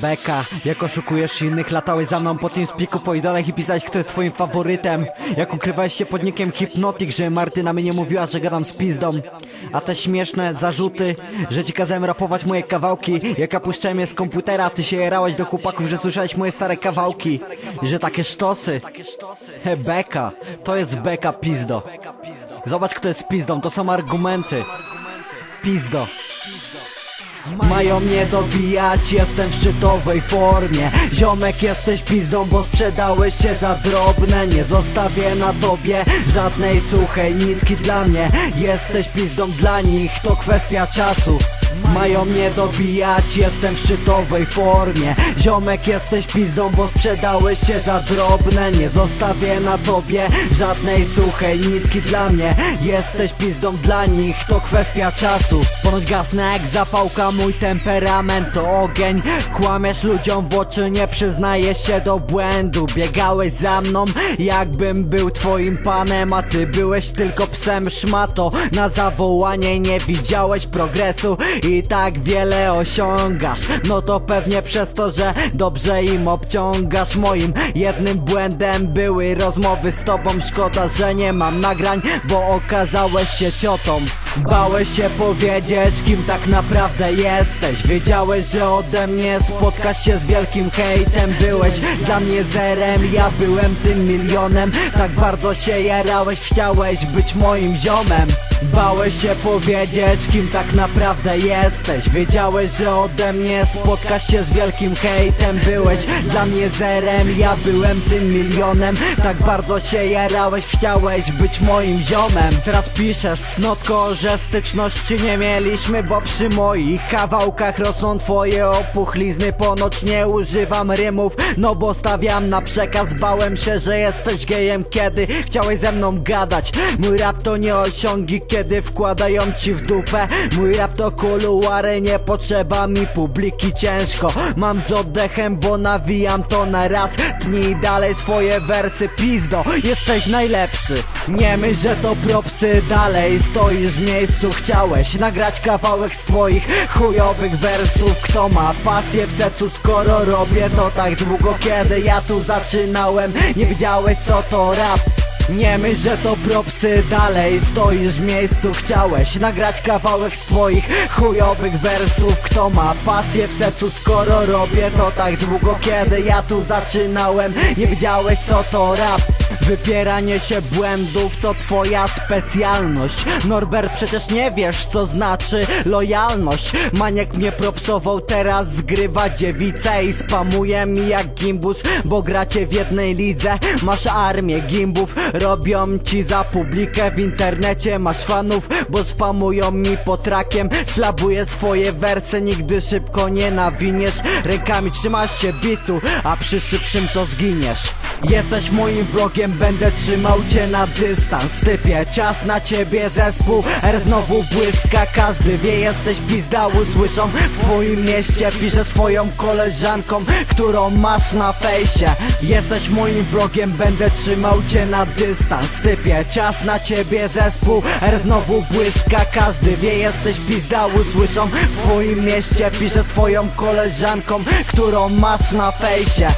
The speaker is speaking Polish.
Beka, jak oszukujesz innych, latałeś za mną po tym spiku po idolach i pisałeś kto jest twoim faworytem. Jak ukrywałeś się pod nickiem Hypnotic, że Martyna mi nie mówiła, że gadam z pizdą. A te śmieszne zarzuty, że ci kazałem rapować moje kawałki. Jak ja puszczałem je z komputera, ty się jerałeś do chłopaków, że słyszałeś moje stare kawałki. I że takie sztosy. He, Beka, to jest beka pizdo. Zobacz kto jest pizdą, to są argumenty. Pizdo mają mnie dobijać, jestem w szczytowej formie. Ziomek jesteś pizdą, bo sprzedałeś się za drobne. Nie zostawię na tobie żadnej suchej nitki dla mnie. Jesteś pizdą dla nich, to kwestia czasu mają mnie dobijać, jestem w szczytowej formie. Ziomek jesteś pizdą, bo sprzedałeś się za drobne. Nie zostawię na tobie żadnej suchej nitki dla mnie. Jesteś pizdą dla nich, to kwestia czasu. Ponoć gasnę jak zapałka, mój temperament to ogień. Kłamiesz ludziom w oczy, nie przyznajesz się do błędu. Biegałeś za mną, jakbym był twoim panem A ty byłeś tylko psem szmato. Na zawołanie nie widziałeś progresu i tak wiele osiągasz. No to pewnie przez to, że dobrze im obciągasz. Moim jednym błędem były rozmowy z tobą. Szkoda, że nie mam nagrań, bo okazałeś się ciotą Bałeś się powiedzieć, kim tak naprawdę jesteś. Wiedziałeś, że ode mnie spotkasz się z wielkim hejtem. Byłeś dla mnie zerem, ja byłem tym milionem. Tak bardzo się jarałeś, chciałeś być moim ziomem. Bałeś się powiedzieć, kim tak naprawdę jesteś. Wiedziałeś, że ode mnie spotkasz się z wielkim hejtem. Byłeś dla mnie zerem, ja byłem tym milionem. Tak bardzo się jarałeś, chciałeś być moim ziomem. Teraz piszesz snotko, że styczności nie mieliśmy Bo przy moich kawałkach rosną twoje opuchlizny. Ponoć nie używam rymów, no bo stawiam na przekaz. Bałem się, że jesteś gejem, kiedy chciałeś ze mną gadać. Mój rap to nie osiągi, kiedy wkładają ci w dupę. Mój rap to kuluary, nie potrzeba mi publiki. Ciężko Mam z oddechem, bo nawijam to na raz. Tnij dalej swoje wersy, pizdo, jesteś najlepszy. Nie myśl, że to propsy, dalej stoisz w miejscu Chciałeś nagrać kawałek z twoich chujowych wersów. Kto ma pasję w sercu, skoro robię to tak długo Kiedy ja tu zaczynałem, nie wiedziałeś co to rap? Nie myśl, że to propsy. Dalej Stoisz w miejscu, chciałeś nagrać kawałek z twoich chujowych wersów. Kto ma pasję w sercu, skoro robię to tak długo Kiedy ja tu zaczynałem, nie wiedziałeś co to rap Wypieranie się błędów to twoja specjalność. Norbert przecież nie wiesz co znaczy lojalność. Maniek mnie propsował, teraz zgrywa dziewicę I spamuje mi jak gimbus, bo gracie w jednej lidze. Masz armię gimbów, robią ci za publikę W internecie. Masz fanów, bo spamują mi po trakiem Slabuję swoje wersy, nigdy szybko nie nawiniesz. Rękami trzymasz się bitu, a przy szybszym to zginiesz Jesteś moim wrogiem, będę trzymał cię na dystans. Typie, czas na ciebie zespół R znowu błyska, każdy wie jesteś pizda Usłyszą. W twoim mieście Piszę swoją koleżanką, którą masz na fejsie. Jesteś moim wrogiem, będę trzymał cię na dystans. Typie, czas na ciebie zespół R znowu błyska, każdy wie jesteś pizda Usłyszą. W twoim mieście Piszę swoją koleżanką, którą masz na fejsie